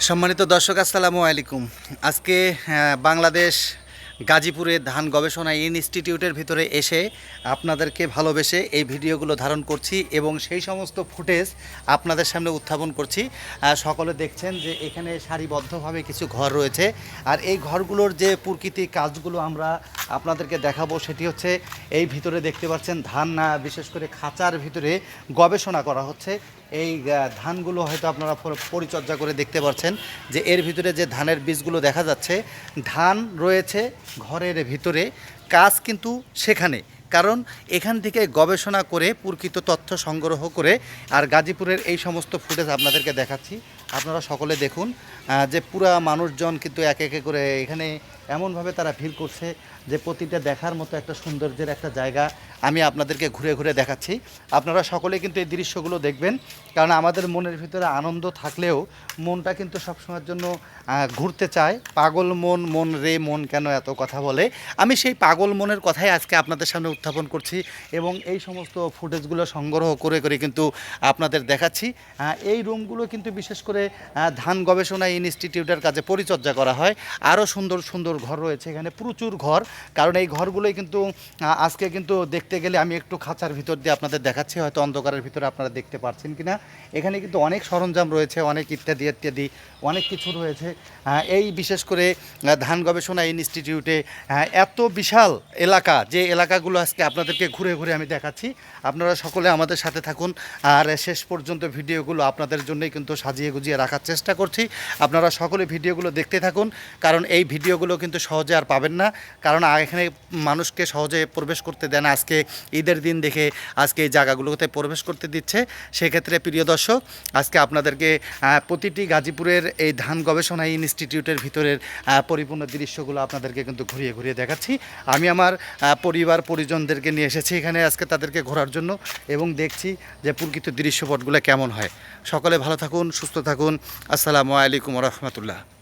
সম্মানিত দর্শক আসসালামু আলাইকুম। আজকে বাংলাদেশ গাজীপুরের ধান গবেষণা ইনস্টিটিউটের ভিতরে এসে আপনাদেরকে ভালোবেসে এই ভিডিওগুলো ধারণ করছি এবং সেই সমস্ত ফুটেজ আপনাদের সামনে উত্থাপন করছি। সকলে দেখছেন যে এখানে সারিবদ্ধভাবে কিছু ঘর রয়েছে। আর এই ঘরগুলোর যে প্রকৃতি কাজগুলো আমরা আপনাদেরকে দেখাবো সেটি হচ্ছে এই ভিতরে দেখতে পাচ্ছেন ধান আহ, বিশেষ করে খাঁচার ভিতরে গবেষণা করা হচ্ছে। এই ধানগুলো হয়তো আপনারা পরিচর্যা করে দেখতে পাচ্ছেন যে এর ভিতরে যে ধানের বীজগুলো দেখা যাচ্ছে ধান রয়েছে ঘরের ভিতরে কাজ কিন্তু সেখানে। কারণ এখান থেকে গবেষণা করে প্রকৃত তথ্য সংগ্রহ করে আর গাজীপুরের এই সমস্ত ফুটেজ আপনাদেরকে দেখাচ্ছি। আপনারা সকলে দেখুন যে পুরা মানুষজন কিন্তু এক একে করে এখানে এমনভাবে তারা ভিড় করছে যে প্রতিটা দেখার মতো একটা সৌন্দর্যের একটা জায়গা আমি আপনাদেরকে ঘুরে ঘুরে দেখাচ্ছি। আপনারা সকলে কিন্তু এই দৃশ্যগুলো দেখবেন, কারণ আমাদের মনের ভিতরে আনন্দ থাকলেও মনটা কিন্তু সবসময়ের জন্য ঘুরতে চায়। পাগল মন মন রে, মন কেন এত কথা বলে? আমি সেই পাগল মনের কথাই আজকে আপনাদের সামনে উত্থাপন করছি এবং এই সমস্ত ফুটেজগুলো সংগ্রহ করে করে কিন্তু আপনাদের দেখাচ্ছি। এই রুমগুলো কিন্তু বিশেষ করে ধান গবেষণা ইনস্টিটিউটের কাছে পরিচর্যা করা হয়। আরও সুন্দর সুন্দর ঘর রয়েছে এখানে, প্রচুর ঘর। কারণ এই ঘরগুলোই কিন্তু আজকে কিন্তু দেখতে গেলে আমি একটু খাঁচার ভিতর দিয়ে আপনাদের দেখাচ্ছি, হয়তো অন্ধকারের ভিতরে আপনারা দেখতে পাচ্ছেন কিনা। এখানে কিন্তু অনেক সরঞ্জাম রয়েছে, অনেক ইত্যাদি ইত্যাদি, অনেক কিছু রয়েছে। এই বিশেষ করে ধান গবেষণা ইনস্টিটিউটে এত বিশাল এলাকা, যে এলাকাগুলো আজকে আপনাদেরকে ঘুরে ঘুরে আমি দেখাচ্ছি। আপনারা সকলে আমাদের সাথে থাকুন, আর শেষ পর্যন্ত ভিডিওগুলো আপনাদের জন্যই কিন্তু সাজিয়ে গুজিয়ে রাখার চেষ্টা করছি। আপনারা সকলে ভিডিওগুলো দেখতে থাকুন, কারণ এই ভিডিওগুলো কিন্তু সহজে আর পাবেন না। কারণ এখানে মানুষকে সহজে প্রবেশ করতে দেন আজকে ঈদের দিন দেখে আজকে এই জায়গাগুলোতে প্রবেশ করতে দিচ্ছে। সেক্ষেত্রে প্রিয় দর্শক, আজকে আপনাদেরকে প্রতিটি গাজীপুরের এই ধান গবেষণা ইনস্টিটিউটের ভিতরের পরিপূর্ণ দৃশ্যগুলো আপনাদেরকে কিন্তু ঘুরিয়ে ঘুরিয়ে দেখাচ্ছি। আমি আমার পরিবার পরিজনদেরকে নিয়ে এসেছি এখানে আজকে তাদেরকে ঘোরার জন্য এবং দেখছি যে প্রকৃত দৃশ্যপটগুলো কেমন হয়। সকলে ভালো থাকুন, সুস্থ থাকুন। আসসালামু আলাইকুম রহমতুল্লাহ।